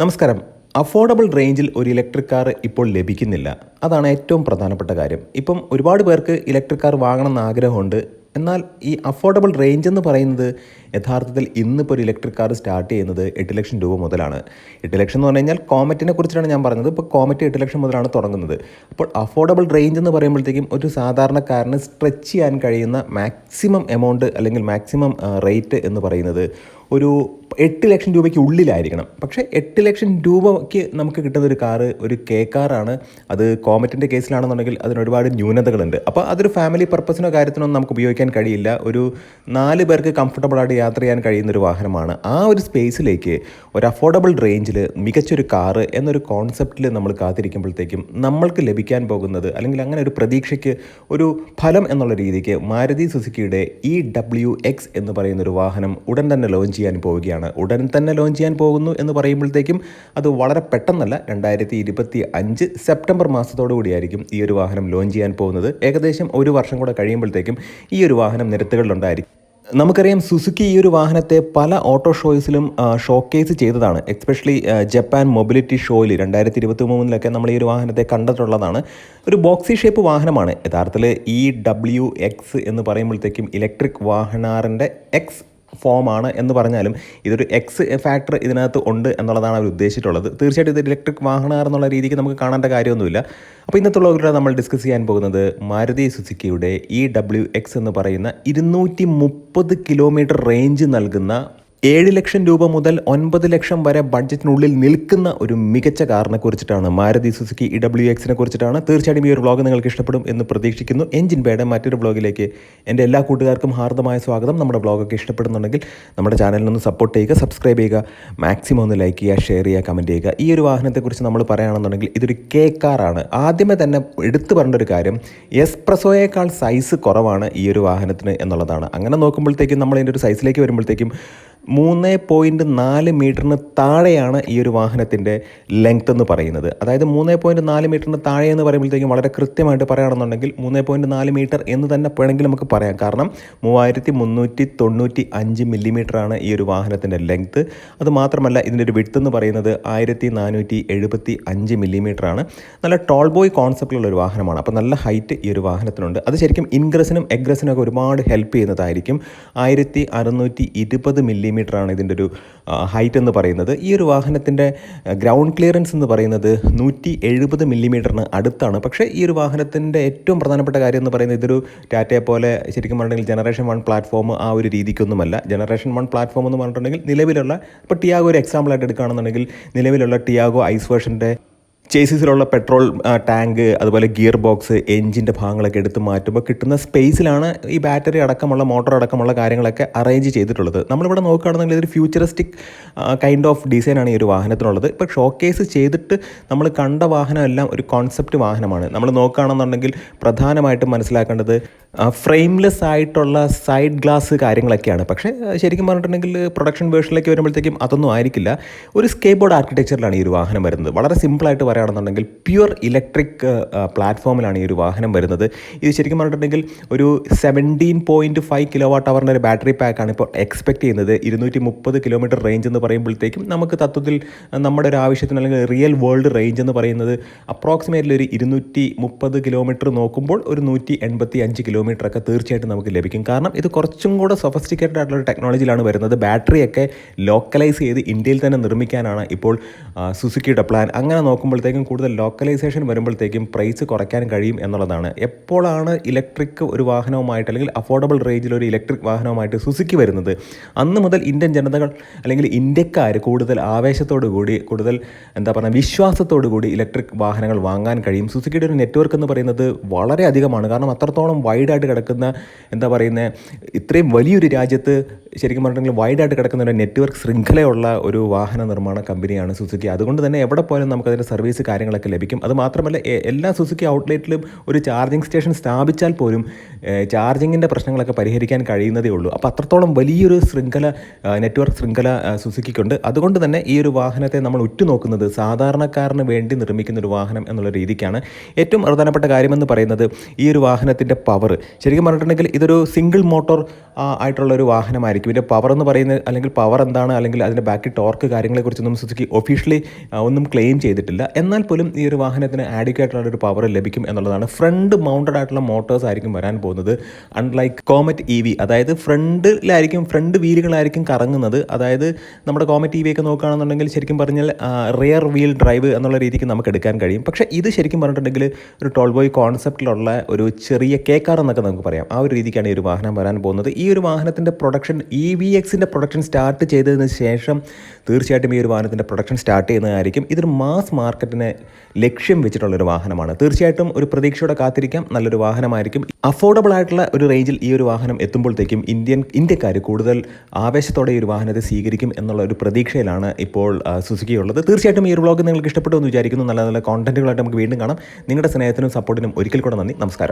നമസ്കാരം. അഫോർഡബിൾ റേഞ്ചിൽ ഒരു ഇലക്ട്രിക് കാർ ഇപ്പോൾ ലഭിക്കുന്നില്ല. അതാണ് ഏറ്റവും പ്രധാനപ്പെട്ട കാര്യം. ഇപ്പം ഒരുപാട് പേർക്ക് ഇലക്ട്രിക് കാർ വാങ്ങണമെന്ന് ആഗ്രഹമുണ്ട്. എന്നാൽ ഈ അഫോർഡബിൾ റേഞ്ച് എന്ന് പറയുന്നത് യഥാർത്ഥത്തിൽ ഇന്നിപ്പോൾ ഒരു ഇലക്ട്രിക് കാർ സ്റ്റാർട്ട് ചെയ്യുന്നത് എട്ട് ലക്ഷം രൂപ മുതലാണ്. എട്ട് ലക്ഷം എന്ന് പറഞ്ഞു കഴിഞ്ഞാൽ കോമറ്റിനെ കുറിച്ചാണ് ഞാൻ പറഞ്ഞത്. ഇപ്പോൾ കോമറ്റ് എട്ട് ലക്ഷം മുതലാണ് തുടങ്ങുന്നത്. അപ്പോൾ അഫോർഡബിൾ റേഞ്ച് എന്ന് പറയുമ്പോഴത്തേക്കും ഒരു സാധാരണക്കാരന് സ്ട്രെച്ച് ചെയ്യാൻ കഴിയുന്ന മാക്സിമം എമൗണ്ട് അല്ലെങ്കിൽ മാക്സിമം റേറ്റ് എന്ന് പറയുന്നത് ഒരു എട്ട് ലക്ഷം രൂപയ്ക്ക് ഉള്ളിലായിരിക്കണം. പക്ഷേ എട്ട് ലക്ഷം രൂപയ്ക്ക് നമുക്ക് കിട്ടുന്ന ഒരു കാറ് ഒരു കെ കാറാണ്. അത് കോമറ്റിന്റെ കേസിലാണെന്നുണ്ടെങ്കിൽ അതിന് ഒരുപാട് ന്യൂനതകളുണ്ട്. അപ്പോൾ അതൊരു ഫാമിലി പർപ്പസിനോ കാര്യത്തിനോ നമുക്ക് ഉപയോഗിക്കാൻ കഴിയില്ല. ഒരു നാല് പേർക്ക് കംഫർട്ടബിളായിട്ട് യാത്ര ചെയ്യാൻ കഴിയുന്ന ഒരു വാഹനമാണ്. ആ ഒരു സ്പേസിലേക്ക് ഒരു അഫോർഡബിൾ റേഞ്ചിൽ മികച്ചൊരു കാറ് എന്നൊരു കോൺസെപ്റ്റിൽ നമ്മൾ കാത്തിരിക്കുമ്പോഴത്തേക്കും നമ്മൾക്ക് ലഭിക്കാൻ പോകുന്നത് അല്ലെങ്കിൽ അങ്ങനെ ഒരു പ്രതീക്ഷയ്ക്ക് ഒരു ഫലം എന്നുള്ള രീതിക്ക് മാരുതി സുസുക്കിയുടെ ഇ ഡബ്ല്യു എക്സ് എന്ന് പറയുന്ന ഒരു വാഹനം ഉടൻ തന്നെ ലോഞ്ച് ചെയ്യാൻ പോവുകയാണ്. ഉടൻ തന്നെ ലോഞ്ച് ചെയ്യാൻ പോകുന്നു എന്ന് പറയുമ്പോഴത്തേക്കും അത് വളരെ പെട്ടെന്നല്ല രണ്ടായിരത്തി ഇരുപത്തി അഞ്ച് സെപ്റ്റംബർ മാസത്തോടു കൂടിയായിരിക്കും ഈ ഒരു വാഹനം ലോഞ്ച് ചെയ്യാൻ പോകുന്നത്. ഏകദേശം ഒരു വർഷം കൂടെ കഴിയുമ്പോഴത്തേക്കും ഈ ഒരു വാഹനം നിരത്തുകളിലുണ്ടായിരിക്കും. നമുക്കറിയാം സുസുക്കി ഈ ഒരു വാഹനത്തെ പല ഓട്ടോ ഷോയ്സിലും ഷോക്കേസ് ചെയ്തതാണ്. എക്സ്പെഷ്യലി ജപ്പാൻ മൊബിലിറ്റി ഷോയിൽ രണ്ടായിരത്തി ഇരുപത്തി മൂന്നിലൊക്കെ നമ്മൾ ഈ ഒരു വാഹനത്തെ കണ്ടിട്ടുള്ളതാണ്. ഒരു ബോക്സി ഷേപ്പ് വാഹനമാണ്. യഥാർത്ഥത്തിൽ ഇ ഡബ്ല്യു എക്സ് എന്ന് പറയുമ്പോഴത്തേക്കും ഇലക്ട്രിക് വാഹനാറിന്റെ എക്സ് ഫോമാണ് എന്ന് പറഞ്ഞാലും ഇതൊരു എക്സ് ഫാക്ടർ ഇതിനകത്ത് ഉണ്ട് എന്നുള്ളതാണ് അവർ ഉദ്ദേശിച്ചിട്ടുള്ളത്. തീർച്ചയായിട്ടും ഇത് ഇലക്ട്രിക് വാഹന എന്നുള്ള രീതിക്ക് നമുക്ക് കാണേണ്ട കാര്യമൊന്നുമില്ല. അപ്പോൾ ഇന്നത്തെ വ്ളോഗിലൂടെ നമ്മൾ ഡിസ്കസ് ചെയ്യാൻ പോകുന്നത് മാരുതി സുസുക്കിയുടെ ഇ ഡബ്ല്യു എക്സ് എന്ന് പറയുന്ന ഇരുന്നൂറ്റി മുപ്പത് കിലോമീറ്റർ റേഞ്ച് നൽകുന്ന ഏഴ് ലക്ഷം രൂപ മുതൽ ഒൻപത് ലക്ഷം വരെ ബഡ്ജറ്റിനുള്ളിൽ നിൽക്കുന്ന ഒരു മികച്ച കാറിനെ കുറിച്ചിട്ടാണ് മാരുതി സുസുക്കി ഇ ഡബ്ല്യു എക്സിനെ കുറിച്ചിട്ടാണ്. തീർച്ചയായിട്ടും ഈ ഒരു വ്ളോഗ് നിങ്ങൾക്ക് ഇഷ്ടപ്പെടും എന്ന് പ്രതീക്ഷിക്കുന്നു. എഞ്ചിൻ ബേയുടെ മറ്റൊരു വ്ളോഗിലേക്ക് എന്റെ എല്ലാ കൂട്ടുകാർക്കും ഹാർദമായ സ്വാഗതം. നമ്മുടെ വ്ളോഗൊക്കെ ഇഷ്ടപ്പെടുന്നുണ്ടെങ്കിൽ നമ്മുടെ ചാനലിനൊന്ന് സപ്പോർട്ട് ചെയ്യുക സബ്സ്ക്രൈബ് ചെയ്യുക മാക്സിമം ഒന്ന് ലൈക്ക് ചെയ്യുക ഷെയർ ചെയ്യുക കമന്റ് ചെയ്യുക. ഈ ഒരു വാഹനത്തെക്കുറിച്ച് നമ്മൾ പറയുകയാണെന്നുണ്ടെങ്കിൽ ഇതൊരു കെ കാറാണ്. ആദ്യമേ തന്നെ എടുത്തു പറഞ്ഞ ഒരു കാര്യം എസ്പ്രസോയേക്കാൾ സൈസ് കുറവാണ് ഈ ഒരു വാഹനത്തിന് എന്നുള്ളതാണ്. അങ്ങനെ നോക്കുമ്പോഴത്തേക്കും നമ്മൾ ഇതിന്റെ ഒരു സൈസിലേക്ക് വരുമ്പോഴത്തേക്കും മൂന്ന് പോയിന്റ് നാല് മീറ്ററിന് താഴെയാണ് ഈ ഒരു വാഹനത്തിന്റെ ലെങ്ത് എന്ന് പറയുന്നത്. അതായത് മൂന്ന് പോയിന്റ് നാല് മീറ്ററിന് താഴെ എന്ന് പറയുമ്പോഴത്തേക്കും വളരെ കൃത്യമായിട്ട് പറയുകയാണെന്നുണ്ടെങ്കിൽ മൂന്ന് പോയിന്റ് നാല് മീറ്റർ എന്ന് തന്നെ വേണമെങ്കിൽ നമുക്ക് പറയാം. കാരണം മൂവായിരത്തി മുന്നൂറ്റി തൊണ്ണൂറ്റി അഞ്ച് മില്ലിമീറ്ററാണ് ഈ ഒരു വാഹനത്തിന്റെ ലെങ്ത് അത് മാത്രമല്ല ഇതിന്റെ ഒരു വിട്ത് എന്ന് പറയുന്നത് ആയിരത്തി നാനൂറ്റി എഴുപത്തി അഞ്ച് മില്ലിമീറ്ററാണ് നല്ല ടോൾ ബോയ് കോൺസെപ്റ്റിലുള്ള ഒരു വാഹനമാണ്. അപ്പോൾ നല്ല ഹൈറ്റ് ഈ ഒരു വാഹനത്തിനുണ്ട്. അത് ശരിക്കും ഇൻഗ്രസിനും എഗ്രസിനും ഒക്കെ ഒരുപാട് ഹെൽപ്പ് ചെയ്യുന്നതായിരിക്കും. ആയിരത്തി അറുന്നൂറ്റി ഇരുപത് മില്ലിമീറ്ററാണ് ഇതിന്റെ ഒരു ഹൈറ്റ് എന്ന് പറയുന്നത്. ഈ ഒരു വാഹനത്തിന്റെ ഗ്രൗണ്ട് ക്ലിയറൻസ് എന്ന് പറയുന്നത് നൂറ്റി എഴുപത് മില്ലിമീറ്ററിന് അടുത്താണ്. പക്ഷേ ഈ ഒരു വാഹനത്തിന്റെ ഏറ്റവും പ്രധാനപ്പെട്ട കാര്യം എന്ന് പറയുന്നത് ഇതൊരു ടാറ്റയെ പോലെ ശരിക്കും പറഞ്ഞിട്ടുണ്ടെങ്കിൽ ജനറേഷൻ വൺ പ്ലാറ്റ്ഫോം ആ ഒരു രീതിക്കൊന്നുമല്ല. ജനറേഷൻ വൺ പ്ലാറ്റ്ഫോം എന്ന് പറഞ്ഞിട്ടുണ്ടെങ്കിൽ നിലവിലുള്ള ഇപ്പോൾ ടിയാഗോ ഒരു എക്സാമ്പിളായിട്ട് എടുക്കുകയാണെന്നുണ്ടെങ്കിൽ നിലവിലുള്ള ടിയാഗോ ഐസ് വേർഷന്റെ ചേസിസിലുള്ള പെട്രോൾ ടാങ്ക് അതുപോലെ ഗിയർ ബോക്സ് എഞ്ചിന്റെ ഭാഗങ്ങളൊക്കെ എടുത്ത് മാറ്റുമ്പോൾ കിട്ടുന്ന സ്പേസിലാണ് ഈ ബാറ്ററി അടക്കമുള്ള മോട്ടോർ അടക്കമുള്ള കാര്യങ്ങളൊക്കെ അറേഞ്ച് ചെയ്തിട്ടുള്ളത്. നമ്മളിവിടെ നോക്കുകയാണെന്നുണ്ടെങ്കിൽ ഇതൊരു ഫ്യൂച്ചറിസ്റ്റിക് കൈൻഡ് ഓഫ് ഡിസൈനാണ് ഈ ഒരു വാഹനത്തിനുള്ളത്. ഇപ്പോൾ ഷോക്കേസ് ചെയ്തിട്ട് നമ്മൾ കണ്ട വാഹനമെല്ലാം ഒരു കോൺസെപ്റ്റ് വാഹനമാണ്. നമ്മൾ നോക്കുകയാണെന്നുണ്ടെങ്കിൽ പ്രധാനമായിട്ടും മനസ്സിലാക്കേണ്ടത് ഫ്രെയിംലെസ് ആയിട്ടുള്ള സൈഡ് ഗ്ലാസ് കാര്യങ്ങളൊക്കെയാണ്. പക്ഷേ ശരിക്കും പറഞ്ഞിട്ടുണ്ടെങ്കിൽ പ്രൊഡക്ഷൻ വേർഷനിലേക്ക് വരുമ്പോഴത്തേക്കും അതൊന്നും ആയിരിക്കില്ല. ഒരു സ്കേ ബോർഡ് ആർക്കിടെക്ചറിലാണ് ഈ ഒരു വാഹനം വരുന്നത്. വളരെ സിമ്പിളായിട്ട് പറയുകയാണെന്നുണ്ടെങ്കിൽ പ്യുവർ ഇലക്ട്രിക് പ്ലാറ്റ്ഫോമിലാണ് ഈ ഒരു വാഹനം വരുന്നത്. ഇത് ശരിക്കും പറഞ്ഞിട്ടുണ്ടെങ്കിൽ ഒരു seventeen point five kilo watt അവറിന്റെ ഒരു ബാറ്ററി പാക്കാണ് ഇപ്പോൾ എക്സ്പെക്ട് ചെയ്യുന്നത്. ഇരുന്നൂറ്റി മുപ്പത് കിലോമീറ്റർ റേഞ്ച് എന്ന് പറയുമ്പോഴത്തേക്കും നമുക്ക് തത്വത്തിൽ നമ്മുടെ ഒരു ആവശ്യത്തിന് അല്ലെങ്കിൽ റിയൽ വേൾഡ് റേഞ്ച് എന്ന് പറയുന്നത് അപ്രോക്സിമേറ്റ്ലി ഒരു ഇരുന്നൂറ്റി മുപ്പത് കിലോമീറ്റർ നോക്കുമ്പോൾ ഒരു നൂറ്റി എൺപത്തി അഞ്ച് കിലോമീറ്റർ ഒക്കെ തീർച്ചയായിട്ടും നമുക്ക് ലഭിക്കും. കാരണം ഇത് കുറച്ചും കൂടെ സൊഫസ്റ്റിക്കേറ്റഡ് ആയിട്ടുള്ള ടെക്നോളജിയിലാണ് വരുന്നത്. ബാറ്ററിയൊക്കെ ലോക്കലൈസ് ചെയ്ത് ഇന്ത്യയിൽ തന്നെ നിർമ്മിക്കാനാണ് ഇപ്പോൾ സുസുക്കിയുടെ പ്ലാൻ അങ്ങനെ നോക്കുമ്പോഴത്തേക്കും കൂടുതൽ ലോക്കലൈസേഷൻ വരുമ്പോഴത്തേക്കും പ്രൈസ് കുറയ്ക്കാൻ കഴിയും എന്നുള്ളതാണ്. എപ്പോഴാണ് ഇലക്ട്രിക് ഒരു വാഹനവുമായിട്ട് അല്ലെങ്കിൽ അഫോർഡബിൾ റേഞ്ചിൽ ഒരു ഇലക്ട്രിക് വാഹനവുമായിട്ട് സുസുക്കി വരുന്നത്? അന്ന് മുതൽ ഇന്ത്യൻ ജനതകൾ അല്ലെങ്കിൽ ഇന്ത്യക്കാർ കൂടുതൽ ആവേശത്തോടു കൂടി കൂടുതൽ എന്താ പറയുക വിശ്വാസത്തോടു കൂടി ഇലക്ട്രിക് വാഹനങ്ങൾ വാങ്ങാൻ കഴിയും. സുസുക്കിയുടെ ഒരു നെറ്റ്വർക്ക് എന്ന് പറയുന്നത് വളരെ അധികമാണ്. കാരണം അത്രത്തോളം വൈഡായിട്ട് കിടക്കുന്ന എന്താ പറയുന്നത് ഇത്രയും വലിയൊരു രാജ്യത്ത് ശരിക്കും പറഞ്ഞിട്ടുണ്ടെങ്കിൽ വൈഡായിട്ട് കിടക്കുന്ന ഒരു നെറ്റ്വർക്ക് ശൃംഖലയുള്ള ഒരു വാഹന നിർമ്മാണ കമ്പനിയാണ് സുസുക്കി. അതുകൊണ്ട് തന്നെ എവിടെ പോയാലും നമുക്കതിന്റെ സർവീസ് കാര്യങ്ങളൊക്കെ ലഭിക്കും. അത് മാത്രമല്ല എല്ലാ സുസുക്കി ഔട്ട്ലെറ്റിലും ഒരു ചാർജിങ് സ്റ്റേഷൻ സ്ഥാപിച്ചാൽ പോലും ചാർജിങ്ങിന്റെ പ്രശ്നങ്ങളൊക്കെ പരിഹരിക്കാൻ കഴിയുന്നതേ ഉള്ളൂ. അപ്പോൾ അത്രത്തോളം വലിയൊരു ശൃംഖല നെറ്റ്വർക്ക് ശൃംഖല സുസുക്കിക്കുണ്ട്. അതുകൊണ്ട് തന്നെ ഈ ഒരു വാഹനത്തെ നമ്മൾ ഉറ്റുനോക്കുന്നത് സാധാരണക്കാരന് വേണ്ടി നിർമ്മിക്കുന്ന ഒരു വാഹനം എന്നുള്ള രീതിക്കാണ്. ഏറ്റവും പ്രധാനപ്പെട്ട കാര്യമെന്ന് പറയുന്നത് ഈ ഒരു വാഹനത്തിന്റെ പവർ ശരിക്കും പറഞ്ഞിട്ടുണ്ടെങ്കിൽ ഇതൊരു സിംഗിൾ മോട്ടോർ ആയിട്ടുള്ള ഒരു വാഹനമായിരിക്കും. ഇതിന്റെ പവർ എന്ന് പറയുന്നത് അല്ലെങ്കിൽ പവർ എന്താണ് അല്ലെങ്കിൽ അതിന്റെ ബാക്കി ടോർക്ക് കാര്യങ്ങളെക്കുറിച്ചൊന്നും സുസുക്കി ഒഫീഷ്യലി ഒന്നും ക്ലെയിം ചെയ്തിട്ടില്ല. എന്നാൽ പോലും ഈ ഒരു വാഹനത്തിന് ആഡിക്കായിട്ടുള്ള ഒരു പവർ ലഭിക്കും എന്നുള്ളതാണ്. ഫ്രണ്ട് മൗണ്ടഡ് ആയിട്ടുള്ള മോട്ടോഴ്സ് ആയിരിക്കും വരാൻ പോകുന്നത്. അൺലൈക്ക് കോമറ്റ് ഇ വി അതായത് ഫ്രണ്ടിലായിരിക്കും ഫ്രണ്ട് വീലുകളായിരിക്കും കറങ്ങുന്നത്. അതായത് നമ്മുടെ കോമറ്റ് ഇ വി ഒക്കെ നോക്കുകയാണെന്നുണ്ടെങ്കിൽ ശരിക്കും പറഞ്ഞാൽ റിയർ വീൽ ഡ്രൈവ് എന്നുള്ള രീതിക്ക് നമുക്ക് എടുക്കാൻ കഴിയും. പക്ഷേ ഇത് ശരിക്കും പറഞ്ഞിട്ടുണ്ടെങ്കിൽ ഒരു ടോൾ ബോയ് കോൺസെപ്റ്റിലുള്ള ഒരു ചെറിയ കെ കാർ എന്നൊക്കെ നമുക്ക് പറയാം. ആ ഒരു രീതിക്കാണ് ഈ ഒരു വാഹനം വരാൻ പോകുന്നത്. ഈ ഒരു വാഹനത്തിന്റെ പ്രൊഡക്ഷൻ ഇ വി എക്സിന്റെ പ്രൊഡക്ഷൻ സ്റ്റാർട്ട് ചെയ്തതിന് ശേഷം തീർച്ചയായിട്ടും ഈ ഒരു വാഹനത്തിന്റെ പ്രൊഡക്ഷൻ സ്റ്റാർട്ട് ചെയ്യുന്നതായിരിക്കും. ഇതൊരു മാസ് മാർക്കറ്റിനെ ലക്ഷ്യം വെച്ചിട്ടുള്ളൊരു വാഹനമാണ്. തീർച്ചയായിട്ടും ഒരു പ്രതീക്ഷയോടെ കാത്തിരിക്കാം. നല്ലൊരു വാഹനമായിരിക്കും. അഫോർഡബിൾ ആയിട്ടുള്ള ഒരു റേഞ്ചിൽ ഈ ഒരു വാഹനം എത്തുമ്പോഴത്തേക്കും ഇന്ത്യൻ ഇന്ത്യക്കാർ കൂടുതൽ ആവേശത്തോടെ ഈ ഒരു വാഹനത്തെ സ്വീകരിക്കും എന്നുള്ള ഒരു പ്രതീക്ഷയിലാണ് ഇപ്പോൾ സുസുക്കി തീർച്ചയായിട്ടും ഈ ഒരു വ്ളോഗ് നിങ്ങൾക്ക് ഇഷ്ടപ്പെട്ടു എന്ന് വിചാരിക്കുന്നു. നല്ല നല്ല കോണ്ടന്റുകളായിട്ട് നമുക്ക് വീണ്ടും കാണാം. നിങ്ങളുടെ സ്നേഹത്തിനും സപ്പോർട്ടിനും ഒരിക്കൽ കൂടെ നന്ദി. നമസ്കാരം.